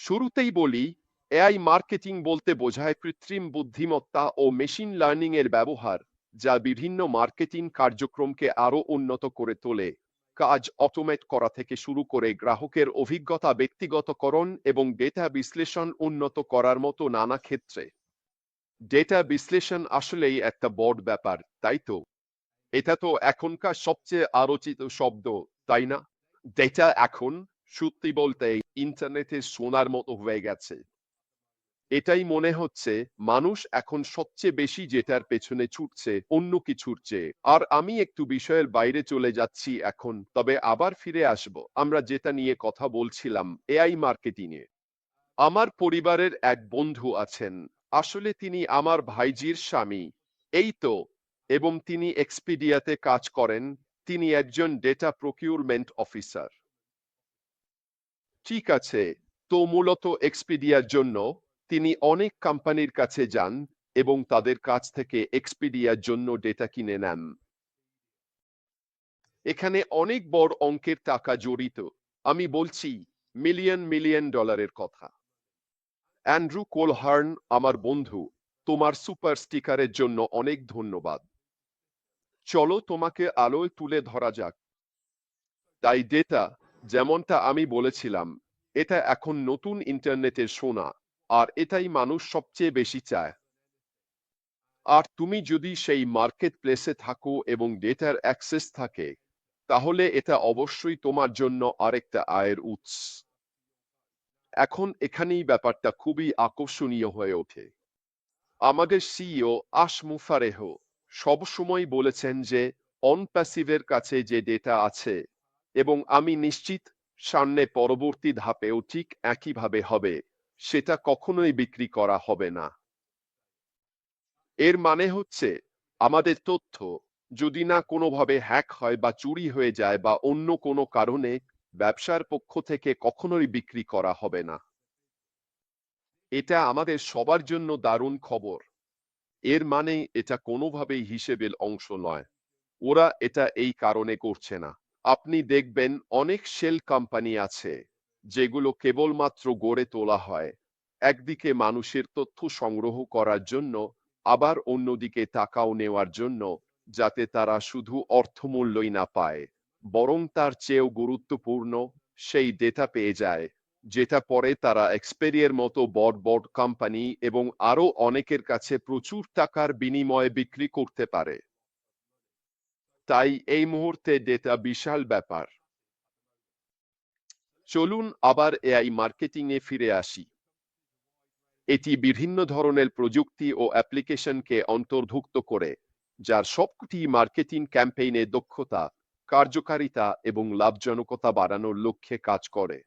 শুরুতেই বলি, AI marketing বলতে বোঝায় কৃত্রিম বুদ্ধিমত্তা ও মেশিন লার্নিং এর ব্যবহার, যা বিভিন্ন মার্কেটিং কার্যক্রমকে আরও উন্নত করে তোলে। কাজ অটোমেট করা থেকে শুরু করে গ্রাহকের অভিজ্ঞতা ব্যক্তিগতকরণ এবং ডেটা বিশ্লেষণ উন্নত করার মতো নানা ক্ষেত্রে। ডেটা বিশ্লেষণ আসলেই একটা বড় ব্যাপার, তাই তো? এটা তো এখনকার সবচেয়ে আলোচিত শব্দ, তাই না? ডেটা এখন সত্যি বলতে ইন্টারনেটে সোনার মতো হয়ে গেছে। এটাই মনে হচ্ছে মানুষ এখন সবচেয়ে বেশি যেটার পেছনে ছুটছে, অন্য কিছুর চেয়ে। আর আমি একটু বিষয়ের বাইরে চলে যাচ্ছি এখন, তবে আবার ফিরে আসব। আমরা যেটা নিয়ে কথা বলছিলাম এআই মার্কেটিং এ। আমার পরিবারের এক বন্ধু আছেন। আসলে তিনি আমার ভাইজির স্বামী। এই তো। এবং তিনি এক্সপিডিয়াতে কাজ করেন। তিনি একজন ডেটা প্রকিউরমেন্ট অফিসার ঠিক আছে, তো মূলত এক্সপিডিয়ার জন্য তিনি অনেক কোম্পানির কাছে যান এবং তাদের কাছ থেকে এক্সপিডিয়ার জন্য ডেটা কিনে নেন। এখানে অনেক বড় অঙ্কের টাকা জড়িত। আমি বলছি মিলিয়ন মিলিয়ন ডলারের কথা। অ্যান্ড্রু কোলহার্ন আমার বন্ধু, তোমার সুপার স্টিকারের জন্য অনেক ধন্যবাদ। চলো তোমাকে আলোয় তুলে ধরা যাক। তাই ডেটা যেমনটা আমি বলেছিলাম, এটা এখন নতুন ইন্টারনেটের সোনা, আর এটাই মানুষ সবচেয়ে বেশি চায়। আর তুমি যদি সেই মার্কেট প্লেসে থাকো এবং ডেটার অ্যাক্সেস থাকে, তাহলে এটা অবশ্যই তোমার জন্য আরেকটা আয়ের উৎস। এখন এখানেই ব্যাপারটা খুবই আকর্ষণীয় হয়ে ওঠে। আমাদের সিইও আশ মুফারেহ সবসময় বলেছেন যে অনপ্যাসিভের কাছে যে ডেটা আছে এবং আমি নিশ্চিত সামনে পরবর্তী ধাপেও ঠিক একইভাবে হবে, সেটা কখনোই বিক্রি করা হবে না। এর মানে হচ্ছে, আমাদের তথ্য যদি না কোনোভাবে হ্যাক হয় বা চুরি হয়ে যায় বা অন্য কোনো কারণে ব্যবসার পক্ষ থেকে কখনোই বিক্রি করা হবে না। এটা আমাদের সবার জন্য দারুণ খবর। এর মানে এটা কোনোভাবেই হিসেবের অংশ নয়। ওরা এটা এই কারণে করছে না। আপনি দেখবেন অনেক শেল কোম্পানি আছে, যেগুলো কেবলমাত্র গড়ে তোলা হয়। একদিকে মানুষের তথ্য সংগ্রহ করার জন্য, আবার অন্যদিকে টাকাও নেওয়ার জন্য, যাতে তারা শুধু অর্থমূল্যই না পায়, বরং তার চেয়েও গুরুত্বপূর্ণ সেই ডেটা পেয়ে যায়, যেটা পরে তারা এক্সপেরিয়ের মতো বড় বড় কোম্পানি এবং আরও অনেকের কাছে প্রচুর টাকার বিনিময়ে বিক্রি করতে পারে। তাই এই মুহূর্তে ডেটা বিশাল ব্যাপার। চলুন আবার এআই মার্কেটিং এ ফিরে আসি। এটি বিভিন্ন ধরনের প্রযুক্তি ও অ্যাপ্লিকেশনকে অন্তর্ভুক্ত করে, যার সবকটি মার্কেটিং ক্যাম্পেইনে দক্ষতা, কার্যকারিতা এবং লাভজনকতা বাড়ানোর লক্ষ্যে কাজ করে।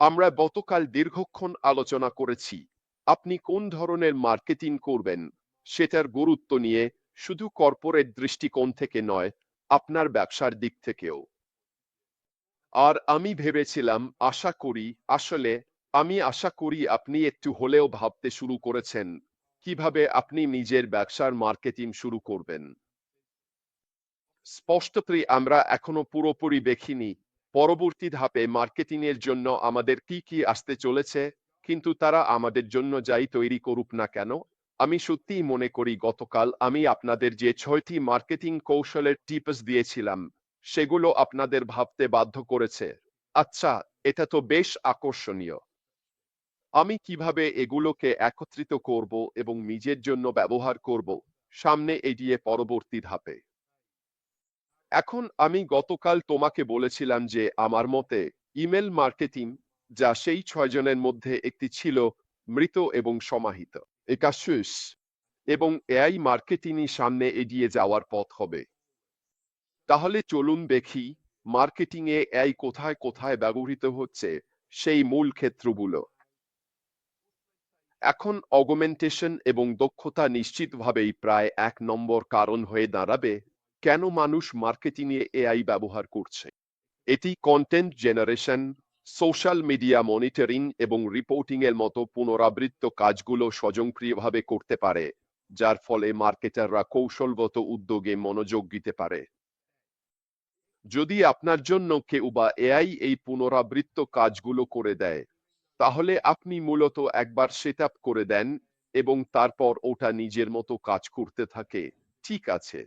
আমরা গতকাল দীর্ঘক্ষণ আলোচনা করেছি, আপনি কোন ধরনের মার্কেটিং করবেন, সেটার গুরুত্ব নিয়ে, শুধু কর্পোরেট দৃষ্টিকোণ থেকে নয় আপনার ব্যবসার দিক থেকেও। আর আমি ভেবেছিলাম, আশা করি, আসলে আমি আশা করি আপনি একটু হলেও ভাবতে শুরু করেছেন, কীভাবে আপনি নিজের ব্যবসার মার্কেটিং শুরু করবেন। স্পষ্টতই আমরা এখনও পুরোপুরি দেখিনি, পরবর্তী ধাপে মার্কেটিং এর জন্য আমাদের কি কি আসতে চলেছে, কিন্তু তারা আমাদের জন্য যাই তৈরি করুক না কেন আমি সত্যিই মনে করি গতকাল আমি আপনাদের যে ছয়টি মার্কেটিং কৌশলের টিপস দিয়েছিলাম, সেগুলো আপনাদের ভাবতে বাধ্য করেছে। আচ্ছা এটা তো বেশ আকর্ষণীয়। আমি কীভাবে এগুলোকে একত্রিত করব এবং নিজের জন্য ব্যবহার করব, সামনে এগিয়ে পরবর্তী ধাপে। এখন আমি গতকাল তোমাকে বলেছিলাম যে আমার মতে ইমেল মার্কেটিং, যা সেই ছয়জনের মধ্যে একটি ছিল, মৃত এবং সমাহিত। একাশুস এবং এআই মার্কেটিংই সামনে এগিয়ে যাওয়ার পথ হবে। তাহলে চলুন দেখি মার্কেটিং এ এআই কোথায় কোথায় ব্যবহৃত হচ্ছে সেই মূল ক্ষেত্রগুলো। এখন অগমেন্টেশন এবং দক্ষতা নিশ্চিতভাবেই প্রায় এক নম্বর কারণ হয়ে দাঁড়াবে কেন মানুষ মার্কেটিং এ এআই ব্যবহার করছে। এটি content generation social media monitoring এবং রিপোর্টিং এর মতো পুনরাবৃত্ত কাজগুলো স্বয়ংক্রিয়ভাবে করতে পারে, যার ফলে মার্কেটাররা কৌশলগত উদ্যোগে মনোযোগ দিতে পারে। যদি আপনার জন্য কেউ বা এআই এই পুনরাবৃত্ত কাজগুলো করে দেয়, তাহলে আপনি মূলত একবার সেট করে দেন এবং তারপর ওটা নিজের মতো কাজ করতে থাকে। ঠিক আছে।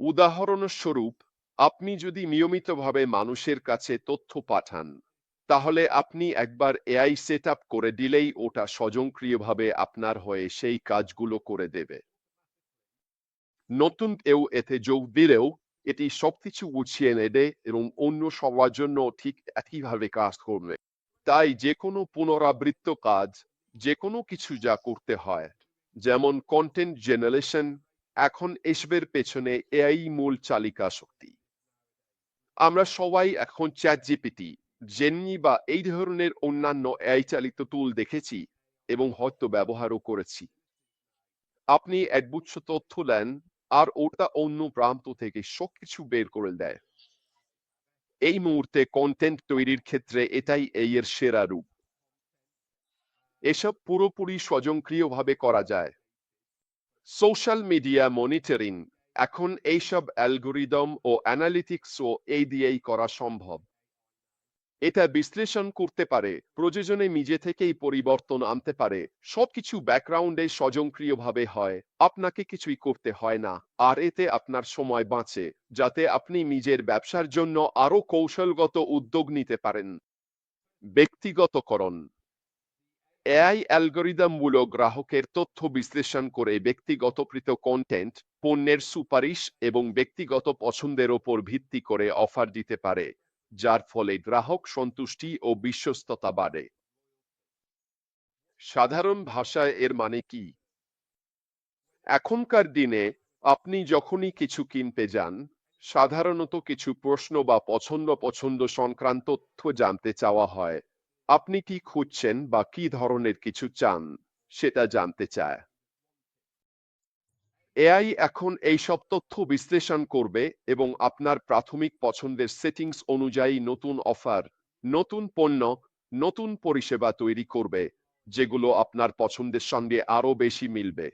উদাহরণস্বরূপ আপনি যদি নিয়মিতভাবে মানুষের কাছে তথ্য পাঠান, তাহলে আপনি একবার এআই সেট করে দিলেই ওটা স্বয়ংক্রিয়ভাবে আপনার হয়ে সেই কাজগুলো করে দেবে। নতুন কেউ এতে যোগ দিলেও এটি সবকিছু গুছিয়ে নেবে এবং অন্য সবার জন্য ঠিক একইভাবে কাজ করবে। তাই যে কোনো পুনরাবৃত্ত কাজ যে কোনো কিছু যা করতে হয়, যেমন কন্টেন্ট জেনারেশন এখন এসবের পেছনে এআই মূল চালিকা শক্তি। আমরা সবাই এখন চ্যাট জিপিটি জেননি বা এই ধরনের অন্যান্য এআই চালিত টুল দেখেছি এবং হয়তো ব্যবহারও করেছি। আপনি একগুচ্ছ তথ্য দেন আর ওটা অন্য প্রান্ত থেকে সবকিছু বের করে দেয়। এই মুহূর্তে কন্টেন্ট তৈরির ক্ষেত্রে এটাই এই এর সেরা রূপ। এসব পুরোপুরি স্বয়ংক্রিয়ভাবে করা যায়। সোশ্যাল মিডিয়া মনিটরিং এখন এইসব অ্যালগোরিদম ও অ্যানালিটিক্সও এই দিয়েই করা সম্ভব। এটা বিশ্লেষণ করতে পারে, প্রয়োজনে নিজে থেকেই পরিবর্তন আনতে পারে, সবকিছু ব্যাকগ্রাউন্ডে স্বয়ংক্রিয়ভাবে হয়, আপনাকে কিছুই করতে হয় না, আর এতে আপনার সময় বাঁচে, যাতে আপনি নিজের ব্যবসার জন্য আরও কৌশলগত উদ্যোগ নিতে পারেন। ব্যক্তিগতকরণ। এআই অ্যালগোরিদমগুলো গ্রাহকের তথ্য বিশ্লেষণ করে ব্যক্তিগতকৃত কন্টেন্ট পণ্যের সুপারিশ এবং ব্যক্তিগত পছন্দের ওপর ভিত্তি করে অফার দিতে পারে, যার ফলে গ্রাহক সন্তুষ্টি ও বিশ্বস্ততা বাড়ে। সাধারণ ভাষায় এর মানে কি? এখনকার দিনে আপনি যখনই কিছু কিনতে যান, সাধারণত কিছু প্রশ্ন বা পছন্দ পছন্দ সংক্রান্ত তথ্য জানতে চাওয়া হয়। আপনি কি খুঁজছেন বা কি ধরনের কিছু চান, সেটা জানতে চায়। এআই এখন এই সব তথ্য বিশ্লেষণ করবে এবং আপনার প্রাথমিক পছন্দের সেটিংস অনুযায়ী নতুন অফার, নতুন পণ্য, নতুন পরিষেবা তৈরি করবে, যেগুলো আপনার পছন্দের সঙ্গে আরও বেশি মিলবে।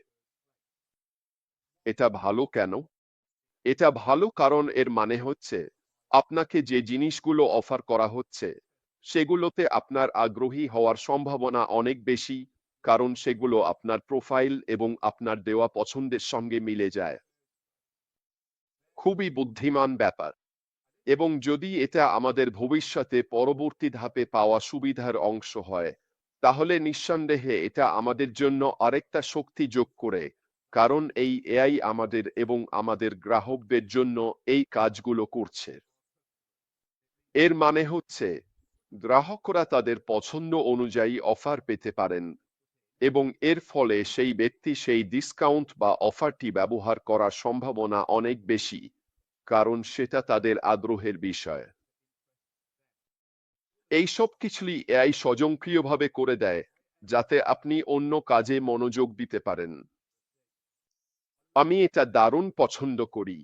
এটা ভালো কেন? এটা ভালো কারণ এর মানে হচ্ছে, আপনাকে যে জিনিসগুলো অফার করা হচ্ছে, সেগুলোতে আপনার আগ্রহী হওয়ার সম্ভাবনা অনেক বেশি। কারণ সেগুলো আপনার প্রোফাইল এবং আপনার দেওয়া পছন্দের সঙ্গে মিলে যায়। খুবই বুদ্ধিমান ব্যাপার। এবং যদি এটা আমাদের ভবিষ্যতে পরবর্তী ধাপে পাওয়া সুবিধার অংশ হয়, তাহলে নিঃসন্দেহে এটা আমাদের জন্য আরেকটা শক্তি যোগ করে, কারণ এই এআই আমাদের এবং আমাদের গ্রাহকদের জন্য এই কাজগুলো করছে। এর মানে হচ্ছে, গ্রাহকরা তাদের পছন্দ অনুযায়ী অফার পেতে পারেন এবং এর ফলে সেই ব্যক্তি সেই ডিসকাউন্ট বা অফারটি ব্যবহার করার সম্ভাবনা অনেক বেশি, কারণ সেটা তাদের আগ্রহের বিষয়। এই সব কিছুই এআই স্বয়ংক্রিয়ভাবে করে দেয়, যাতে আপনি অন্য কাজে মনোযোগ দিতে পারেন। আমি এটা দারুণ পছন্দ করি।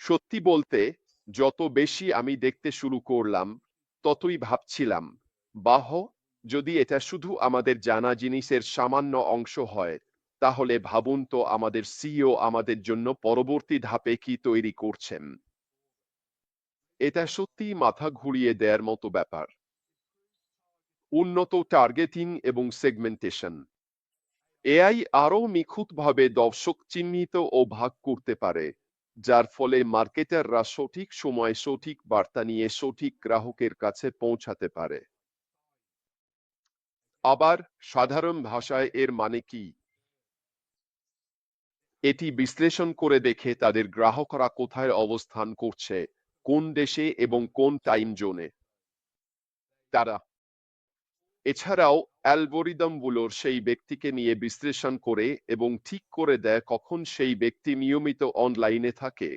সত্যি বলতে, যত বেশি আমি দেখতে শুরু করলাম, ততই ভাবছিলাম, বাহ! যদি এটা শুধু আমাদের জানা জিনিসের সামান্য অংশ হয়, তাহলে ভাবুন তো আমাদের সিইও আমাদের জন্য পরবর্তী ধাপে কি তৈরি করছেন। এটা সত্যি মাথা ঘুরিয়ে দেওয়ার মতো ব্যাপার। উন্নত টার্গেটিং এবং সেগমেন্টেশন। এআই আরও নিখুঁতভাবে দর্শক চিহ্নিত ও ভাগ করতে পারে, যার ফলে মার্কেটাররা সঠিক সময় সঠিক বার্তা নিয়ে সঠিক গ্রাহকের কাছে পৌঁছাতে পারে। আবার সাধারণ ভাষায় এর মানে কি? এটি বিশ্লেষণ করে দেখে তাদের গ্রাহকরা কোথায় অবস্থান করছে, কোন দেশে এবং কোন টাইম জোনে। তারা, এছাড়াও অ্যালগোরিদমগুলোর সেই ব্যক্তিকে নিয়ে বিশ্লেষণ করে এবং ঠিক করে দেয় কখন সেই ব্যক্তি নিয়মিত অনলাইনে থাকে,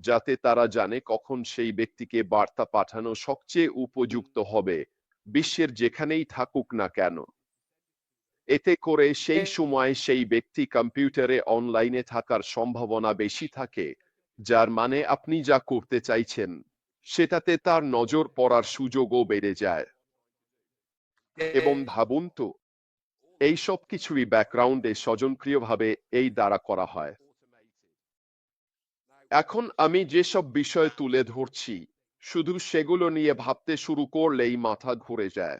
যাতে তারা জানে কখন সেই ব্যক্তিকে বার্তা পাঠানো সবচেয়ে উপযুক্ত হবে। বিশ্বের যেখানেই থাকুক না কেন এতে করে সেই সময় সেই ব্যক্তি কম্পিউটারে অনলাইনে থাকার সম্ভাবনা বেশি থাকে যার মানে আপনি যা করতে চাইছেন সেটাতে তার নজর পড়ার সুযোগও বেড়ে যায়। এবং ভাবুন তো এই সব কিছুই ব্যাকগ্রাউন্ডে স্বজনক্রিয়ভাবে এই দ্বারা করা হয়। এখন আমি যেসব বিষয় তুলে ধরছি শুধু সেগুলো নিয়ে ভাবতে শুরু করলেই মাথা ঘুরে যায়।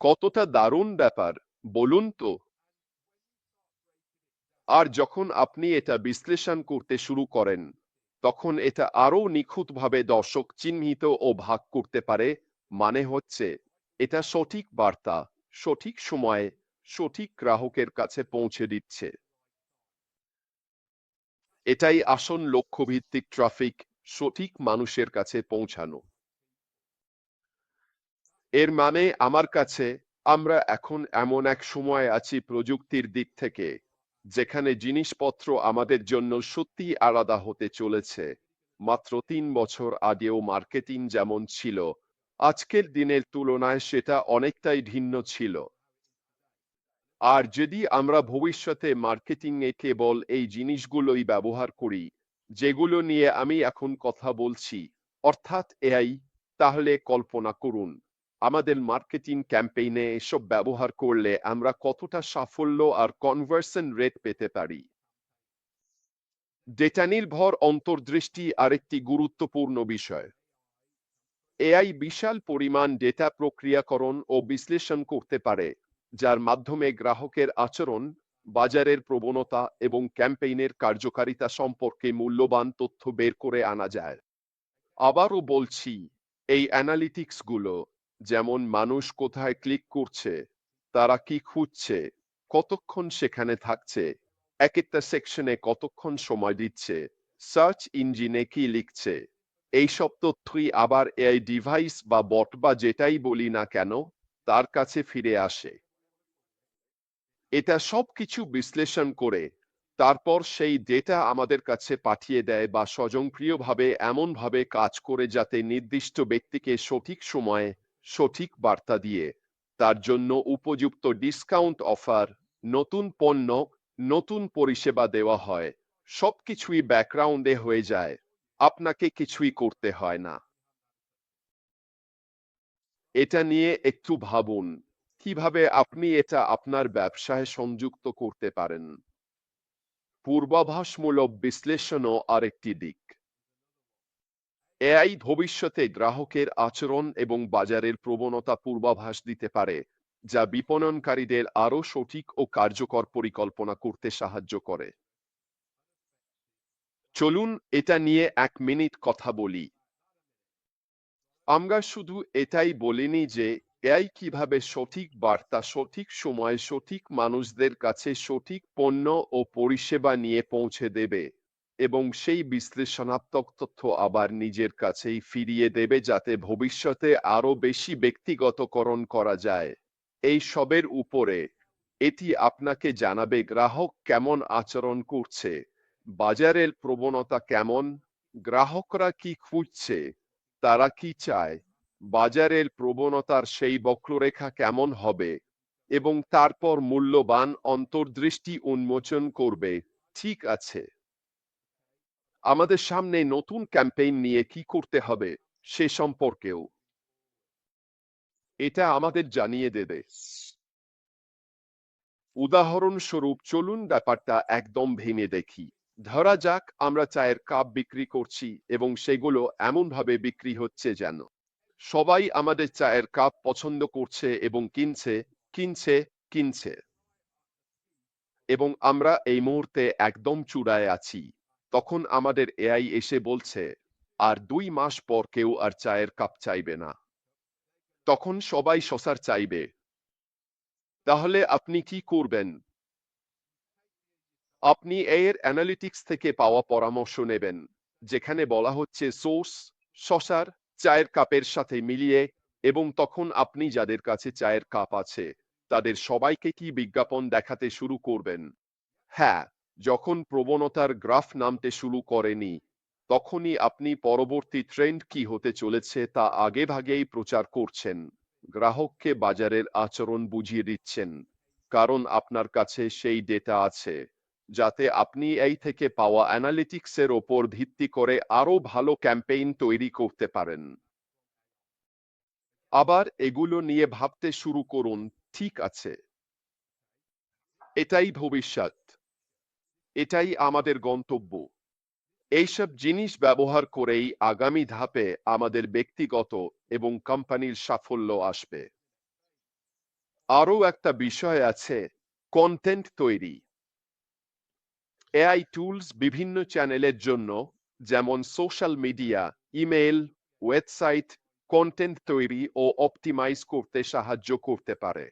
কতটা দারুণ ব্যাপার, বলুন তো। আর যখন আপনি এটা বিশ্লেষণ করতে শুরু করেন, তখন এটা আরও নিখুঁতভাবে দর্শক চিহ্নিত ও ভাগ করতে পারে মানে হচ্ছে, এটা সঠিক বার্তা, সঠিক সময়ে, সঠিক গ্রাহকের কাছে পৌঁছে দিচ্ছে। এটাই আসন লক্ষ্যভিত্তিক ট্রাফিক সঠিক মানুষের কাছে পৌঁছানো। এর মানে আমার কাছে আমরা এখন এমন এক সময় আছি প্রযুক্তির দিক থেকে, যেখানে জিনিসপত্র আমাদের জন্য সত্যি আলাদা হতে চলেছে। মাত্র তিন বছর আগেও মার্কেটিং যেমন ছিল, আজকের দিনের তুলনায় সেটা অনেকটাই ভিন্ন ছিল। আর যদি আমরা ভবিষ্যতে মার্কেটিং এ কেবল এই জিনিসগুলোই ব্যবহার করি যেগুলো নিয়ে আমি এখন কথা বলছি, অর্থাৎ এআই, তাহলে কল্পনা করুন, আমাদের মার্কেটিং ক্যাম্পেইনে এসব ব্যবহার করলে আমরা কতটা সাফল্য আর কনভার্সন রেট পেতে পারি? ডেটা নির্ভর অন্তর্দৃষ্টি আরেকটি গুরুত্বপূর্ণ বিষয়। এআই বিশাল পরিমাণ ডেটা প্রক্রিয়াকরণ ও বিশ্লেষণ করতে পারে, যার মাধ্যমে গ্রাহকের আচরণ বাজারের প্রবণতা এবং ক্যাম্পেইনের কার্যকারিতা সম্পর্কে মূল্যবান তথ্য বের করে আনা যায়। আবারও বলছি, এই অ্যানালিটিক্সগুলো, যেমন মানুষ কোথায় ক্লিক করছে, তারা কি খুঁজছে, কতক্ষণ সেখানে থাকছে, এক একটা সেকশনে কতক্ষণ সময় দিচ্ছে, সার্চ ইঞ্জিনে কি লিখছে, এইসব তথ্যই আবার এআই ডিভাইস বা বট বা যেটাই বলি না কেন, তার কাছে ফিরে আসে। এটা সবকিছু বিশ্লেষণ করে তারপর সেই ডেটা আমাদের কাছে পাঠিয়ে দেয় বা স্বয়ংক্রিয়ভাবে এমনভাবে কাজ করে যাতে নির্দিষ্ট ব্যক্তিকে সঠিক সময়ে সঠিক বার্তা দিয়ে। তার জন্য উপযুক্ত ডিসকাউন্ট অফার নতুন পণ্য, নতুন পরিষেবা দেওয়া হয়। সবকিছুই ব্যাকগ্রাউন্ডে হয়ে যায়। আপনাকে কিছুই করতে হয় না। এটা নিয়ে একটু ভাবুন। কীভাবে আপনি এটা আপনার ব্যবসায় সংযুক্ত করতে পারেন? পূর্বাভাসমূলক বিশ্লেষণও আরেকটি দিক। এআই ভবিষ্যতে গ্রাহকের আচরণ এবং বাজারের প্রবণতা পূর্বাভাস দিতে পারে, যা বিপণনকারীদের আরও সঠিক ও কার্যকর পরিকল্পনা করতে সাহায্য করে। চলুন এটা নিয়ে এক মিনিট কথা বলি। আমরা শুধু এটাই বলিনি যে এআই কীভাবে সঠিক বার্তা, সঠিক সময়ে, সঠিক মানুষদের কাছে সঠিক পণ্য ও পরিষেবা নিয়ে পৌঁছে দেবে এবং সেই বিশ্লেষণাত্মক তথ্য আবার নিজের কাছেই ফিরিয়ে দেবে যাতে ভবিষ্যতে আরও বেশি ব্যক্তিগতকরণ করা যায়। এই সবের উপরে এটি আপনাকে জানাবে গ্রাহক কেমন আচরণ করছে, বাজারের প্রবণতা কেমন, গ্রাহকরা কি খুঁজছে, তারা কি চায় বাজারের প্রবণতার সেই বক্ররেখা কেমন হবে এবং তারপর মূল্যবান অন্তর্দৃষ্টি উন্মোচন করবে, ঠিক আছে। আমাদের সামনে নতুন ক্যাম্পেইন নিয়ে কি করতে হবে সে সম্পর্কেও। এটা আমাদের জানিয়ে দেবে উদাহরণস্বরূপ চলুন ব্যাপারটা একদম ভেঙে দেখি। ধরা যাক আমরা চায়ের কাপ বিক্রি করছি এবং সেগুলো এমনভাবে বিক্রি হচ্ছে যেন। সবাই আমাদের চায়ের কাপ পছন্দ করছে এবং কিনছে কিনছে কিনছে। এবং আমরা এই মুহূর্তে একদম চূড়ায় আছি। তখন আমাদের এআই এসে বলছে, আর দুই মাস পর কেউ আর চায়ের কাপ চাইবে না। তখন সবাই শশার চাইবে। তাহলে আপনি কি করবেন? আপনি এর অ্যানালিটিক্স থেকে পাওয়া পরামর্শ নেবেন, যেখানে বলা হচ্ছে সোর্স শশার চায়ের কাপের সাথে মিলিয়ে এবং তখন আপনি যাদের কাছে চায়ের কাপ আছে, তাদের সবাইকে কি বিজ্ঞাপন দেখাতে শুরু করবেন? হ্যাঁ যখন প্রবণতার গ্রাফ নামতে শুরু করেনি, তখনই আপনি পরবর্তী ট্রেন্ড কি হতে চলেছে তা আগে ভাগেই প্রচার করছেন। গ্রাহককে বাজারের আচরণ বুঝিয়ে দিচ্ছেন, কারণ আপনার কাছে সেই ডেটা আছে। যাতে আপনি এই থেকে পাওয়া অ্যানালিটিক্সের ওপর ভিত্তি করে আরও ভালো ক্যাম্পেইন তৈরি করতে পারেন। আবার এগুলো নিয়ে ভাবতে শুরু করুন, ঠিক আছে। এটাই ভবিষ্যৎ। এটাই আমাদের গন্তব্য। এইসব জিনিস ব্যবহার করেই আগামী ধাপে আমাদের ব্যক্তিগত এবং কোম্পানির সাফল্য আসবে। আরও একটা বিষয় আছে কন্টেন্ট তৈরি। এআই টুলস বিভিন্ন চ্যানেলের জন্য, যেমন social media email website content তৈরি ও অপটিমাইজ করতে সাহায্য করতে পারে।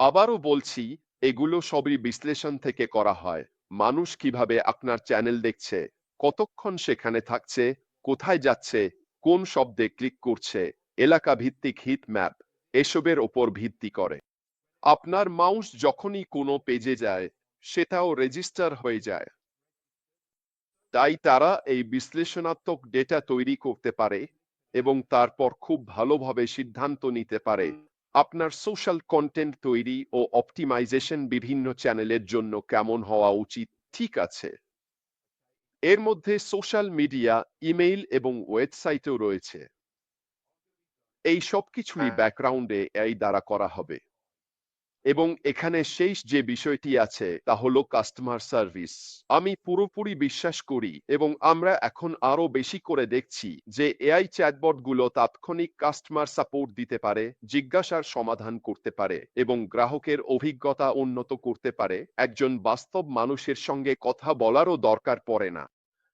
আবারও বলছি, এগুলো সবই বিশ্লেষণ থেকে করা হয়। মানুষ কীভাবে আপনার চ্যানেল দেখছে, কতক্ষণ সেখানে থাকছে, কোথায় যাচ্ছে, কোন শব্দে ক্লিক করছে এলাকা ভিত্তিক হিট ম্যাপ এসবের ওপর ভিত্তি করে। আপনার মাউস যখনই কোনো পেজে যায় সেটাও রেজিস্টার হয়ে যায়। তাই তারা এই বিশ্লেষণাত্মক ডেটা তৈরি করতে পারে এবং তারপর খুব ভালোভাবে সিদ্ধান্ত নিতে পারে। আপনার সোশ্যাল কন্টেন্ট তৈরি ও অপটিমাইজেশন বিভিন্ন চ্যানেলের জন্য কেমন হওয়া উচিত ঠিক আছে। এর মধ্যে সোশ্যাল মিডিয়া ইমেইল এবং ওয়েবসাইটও রয়েছে। এই সবকিছুই। ব্যাকগ্রাউন্ডে এই দ্বারা করা হবে। এবং এখানে শেষ যে বিষয়টি আছে, তা হলো কাস্টমার সার্ভিস আমি পুরোপুরি বিশ্বাস করি এবং আমরা এখন আরও বেশি করে দেখছি যে এআই চ্যাটবটগুলো তাৎক্ষণিক কাস্টমার সাপোর্ট দিতে পারে, জিজ্ঞাসার সমাধান করতে পারে এবং গ্রাহকের অভিজ্ঞতা উন্নত করতে পারে। একজন বাস্তব মানুষের সঙ্গে কথা বলারও দরকার পড়ে না।